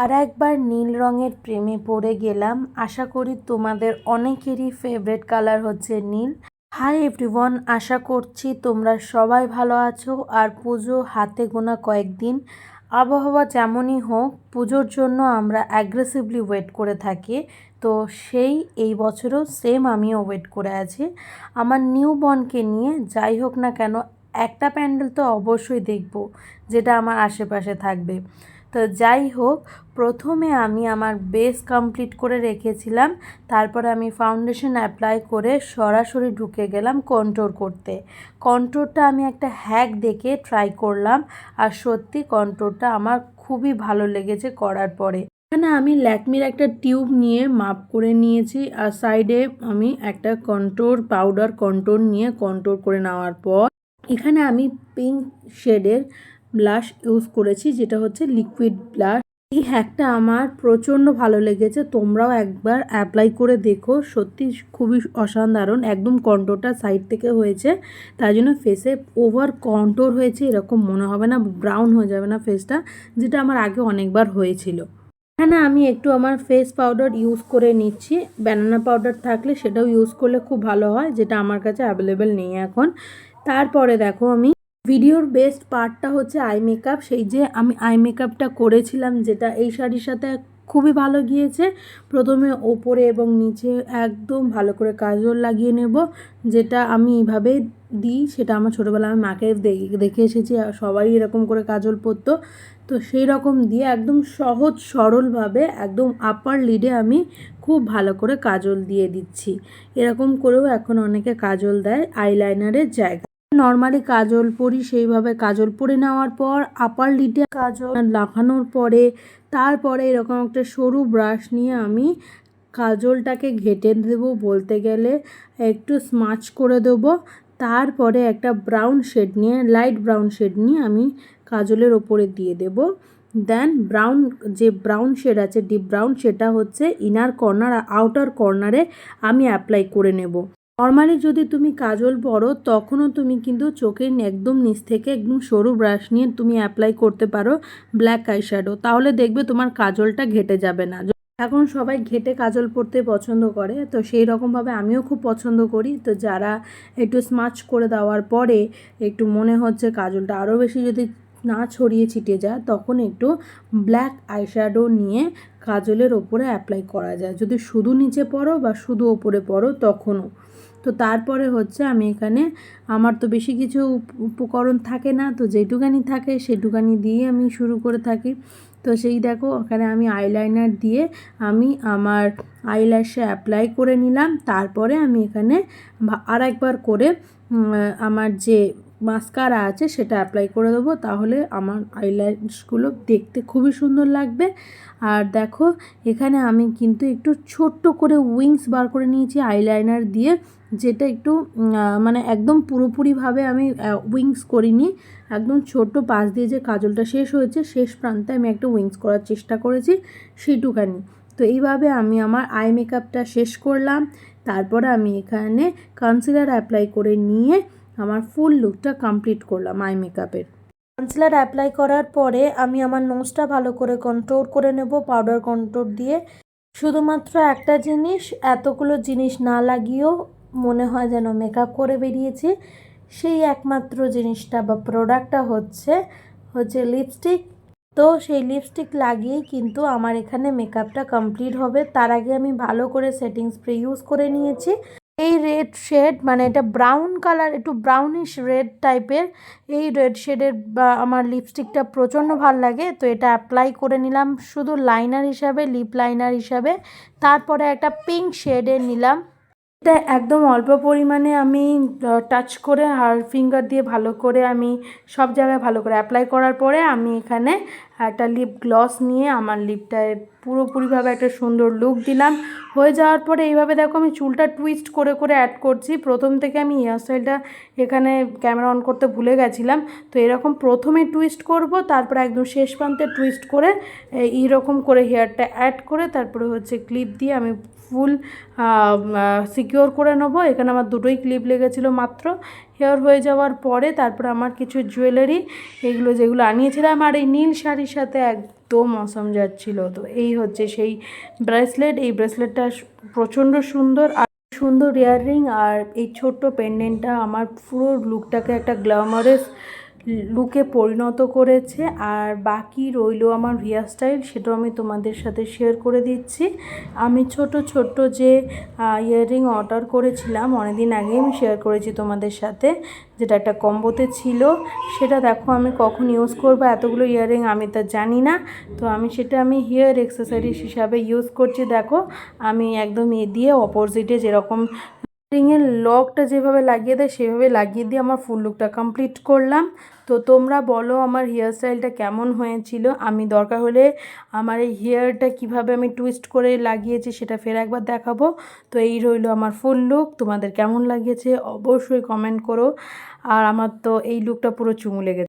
আর একবার নীল রঙের প্রেমে পড়ে গেলাম। আশা করি তোমাদের অনেকেরই ফেভারিট কালার হচ্ছে নীল। হাই এভরিওয়ান আশা করছি তোমরা সবাই ভালো আছো আর পুজো হাতে গোনা কয়েকদিন। আবহাওয়া যেমনই হোক, পুজোর জন্য আমরা অ্যাগ্রেসিভলি ওয়েট করে থাকি। তো সেই, এই বছরও সেম আমিও ওয়েট করে আছি। আমার নিউ বর্নকে নিয়ে, যাই হোক না কেন, একটা প্যান্ডেল তো অবশ্যই দেখব, যেটা আমার আশেপাশে থাকবে। তো যাই হোক, প্রথমে আমি আমার বেস কমপ্লিট করে রেখেছিলাম। তারপরে আমি ফাউন্ডেশন অ্যাপ্লাই করে সরাসরি ঢুকে গেলাম কন্ট্রোর করতে। কন্ট্রোরটা আমি একটা হ্যাক দেখে ট্রাই করলাম আর সত্যি কন্ট্রোরটা আমার খুবই ভালো লেগেছে করার পরে। এখানে আমি ল্যাকমির একটা টিউব নিয়ে মাপ করে নিয়েছি আর সাইডে আমি একটা কন্ট্রোর পাউডার কন্ট্রোর নিয়ে কন্ট্রোর করে নেওয়ার পর এখানে আমি পিঙ্ক শেডের ব্লাশ ইউজ করেছি, যেটা হচ্ছে লিকুইড ব্লাশ। এই হ্যাকটা আমার প্রচণ্ড ভালো লেগেছে, তোমরাও একবার অ্যাপ্লাই করে দেখো, সত্যি খুবই অসাধারণ, একদম কন্ট্রোরটা সাইড থেকে হয়েছে, তার জন্য ফেসে ওভার কন্ট্রোর হয়েছে, এরকম মনে হবে না, ব্রাউন হয়ে যাবে না ফেসটা, যেটা আমার আগে অনেকবার হয়েছিল। এখানে আমি একটু আমার ফেস পাউডার ইউজ করে নিচ্ছি, ব্যানানা পাউডার থাকলে সেটাও ইউজ করলে খুব ভালো হয়, যেটা আমার কাছে অ্যাভেলেবেল নেই এখন। তারপরে দেখো আমি ভিডিওর বেস্ট পার্টটা হচ্ছে আই মেকআপ। সেই যে আমি আই মেকআপটা করেছিলাম, যেটা এই শাড়ির সাথে খুবই ভালো গিয়েছে। প্রথমে ওপরে এবং নিচে একদম ভালো করে কাজল লাগিয়ে নেব, যেটা আমি এইভাবে দিই, সেটা আমার ছোটোবেলা আমি মাকে দেখে এসেছি সবাই এরকম করে কাজল পরতো। তো সেই রকম দিয়ে একদম সহজ, সরলভাবে, একদম আপার লিডে আমি খুব ভালো করে কাজল দিয়ে দিচ্ছি। এরকম করেও এখন অনেকে কাজল দেয় আইলাইনারের জায়গা নর্মালি কাজল পরি, সেইভাবে কাজল পরে নেওয়ার পর আপার লিডে কাজল লাগানোর পরে, তারপরে এরকম একটা সরু ব্রাশ নিয়ে আমি কাজলটাকে ঘেটে দেব বলতে গেলে, একটু স্মাচ করে দেবো। তারপরে একটা ব্রাউন শেড নিয়ে লাইট ব্রাউন শেড নিয়ে আমি কাজলের ওপরে দিয়ে দেব। দেন ব্রাউন যে ব্রাউন শেড আছে ডিপ ব্রাউন সেটা হচ্ছে ইনার কর্নার আউটার কর্নারে আমি অ্যাপ্লাই করে নেব। নর্মালি যদি তুমি কাজল পরো তখনও তুমি কিন্তু চোখের একদম নিচ থেকে একদম সরু ব্রাশ নিয়ে তুমি অ্যাপ্লাই করতে পারো ব্ল্যাক আই শ্যাডো তাহলে দেখবে তোমার কাজলটা ঘেটে যাবে না। এখন সবাই ঘেটে কাজল পরতে পছন্দ করে, তো সেই রকমভাবে আমিও খুব পছন্দ করি। তো যারা একটু স্মাচ করে দেওয়ার পরে একটু মনে হচ্ছে কাজলটা আরও বেশি যদি না ছড়িয়ে ছিটে যায়, তখন একটু ব্ল্যাক আইশ্যাডো নিয়ে কাজলের ওপরে অ্যাপ্লাই করা যায়। যদি শুধু নিচে পরো বা শুধু ওপরে পরো তখনও। তো তারপরে হচ্ছে আমি এখানে, আমার তো বেশি কিছু উপকরণ থাকে না, তো যেটুকানি থাকে সেটুকানি দিয়ে আমি শুরু করে থাকি। তো সেই দেখো, ওখানে আমি আইলাইনার দিয়ে আমি আমার আইল্যাশে অ্যাপ্লাই করে নিলাম। তারপরে আমি এখানে আর একবার করে আমার যে মাস্কারা আছে, সেটা অ্যাপ্লাই করে দেবো। তাহলে আমার আইল্যাশগুলো দেখতে খুবই সুন্দর লাগবে। আর দেখো, এখানে আমি কিন্তু একটু ছোট্ট করে উইংস বার করে নিয়েছি আইলাইনার দিয়ে, যেটা একটু মানে একদম পুরোপুরিভাবে আমি উইংস করিনি। একদম ছোট্ট পাশ দিয়ে যে কাজলটা শেষ হয়েছে, শেষ প্রান্তে আমি একটা উইংস করার চেষ্টা করেছি, সেইটুকানি। তো এইভাবে আমি আমার আই মেকআপটা শেষ করলাম। তারপরে আমি এখানে কনসিলার অ্যাপ্লাই করে নিয়ে আমার ফুল লুকটা কমপ্লিট করলাম আই মেকআপের কনসিলার অ্যাপ্লাই করার পরে আমি আমার নোজটা ভালো করে কন্ট্রোল করে নেব পাউডার কন্ট্রোল দিয়ে। শুধুমাত্র একটা জিনিস, এতগুলো জিনিস না লাগিয়েও মনে হয় যেন মেকআপ করে বেরিয়েছি। সেই একমাত্র জিনিসটা বা প্রোডাক্টটা হচ্ছে হচ্ছে লিপস্টিক তো সেই লিপস্টিক লাগিয়েই কিন্তু আমার এখানে মেকআপটা কমপ্লিট হবে। তার আগে আমি ভালো করে সেটিং স্প্রে ইউজ করে নিয়েছি। এই রেড শেড মানে এটা ব্রাউন কালার একটু ব্রাউনিশ রেড টাইপের এই রেড শেডের বা আমার লিপস্টিকটা প্রচণ্ড ভালো লাগে। তো এটা অ্যাপ্লাই করে নিলাম, শুধু লাইনার হিসাবে লিপ লাইনার হিসাবে। তারপরে একটা পিঙ্ক শেডের নিলাম। এটা একদম অল্প পরিমাণে আমি টাচ করে, আর ফিঙ্গার দিয়ে ভালো করে আমি সব জায়গায় ভালো করে অ্যাপ্লাই করার পরে আমি এখানে একটা লিপ গ্লস নিয়ে আমার লিপটায় পুরোপুরিভাবে একটা সুন্দর লুক দিলাম। হয়ে যাওয়ার পরে এইভাবে দেখো আমি চুলটা টুইস্ট করে করে অ্যাড করছি। প্রথম থেকে আমি হেয়ারস্টাইলটা এখানে ক্যামেরা অন করতে ভুলে গেছিলাম। তো এরকম প্রথমে টুইস্ট করব, তারপরে একদম শেষ প্রান্তে টুইস্ট করে এইরকম করে হেয়ারটা অ্যাড করে, তারপরে হচ্ছে ক্লিপ দিয়ে আমি ফুল সিকিওর করে নেব। এখানে আমার দুটোই ক্লিপ লেগেছিলো মাত্র। হেয়ার হয়ে যাওয়ার পরে তারপর আমার কিছু জুয়েলারি, এগুলো যেগুলো আনিয়েছিলাম আর এই নীল শাড়ির সাথে একদম অসম যাচ্ছিল। তো এই হচ্ছে সেই ব্রেসলেট এই ব্রেসলেটটা প্রচণ্ড সুন্দর আর সুন্দর ইয়াররিং আর এই ছোট্ট পেন্ডেন্টটা আমার পুরো লুকটাকে একটা গ্ল্যামারাস লুকে পরিণত করেছে। আর বাকি রইল আমার হেয়ার স্টাইল সেটাও আমি তোমাদের সাথে শেয়ার করে দিচ্ছি। আমি ছোট ছোট্ট যে ইয়াররিং অর্ডার করেছিলাম, অনেকদিন আগে আমি শেয়ার করেছি তোমাদের সাথে, যেটা একটা কম্বোতে ছিল। সেটা দেখো আমি কখন ইউজ করব, এতগুলো ইয়াররিং আমি তা জানি না। তো আমি সেটা আমি হেয়ার এক্সেসরিজ হিসাবে ইউজ করছি, দেখো। আমি একদম এ দিয়ে অপোজিটে যেরকম রিংয়ের লকটা যেভাবে লাগিয়ে দেয়, সেভাবে লাগিয়ে দিয়ে আমার ফুল লুকটা কমপ্লিট করলাম। তো তোমরা বলো আমার হেয়ার স্টাইলটা কেমন হয়েছিল? আমি দরকার হলে আমার এই হেয়ারটা কীভাবে আমি টুইস্ট করে লাগিয়েছি সেটা ফের একবার দেখাবো। তো এই রইল আমার ফুল লুক তোমাদের কেমন লাগিয়েছে অবশ্যই কমেন্ট করো। আর আমার তো এই লুকটা পুরো চুমু লেগেছে।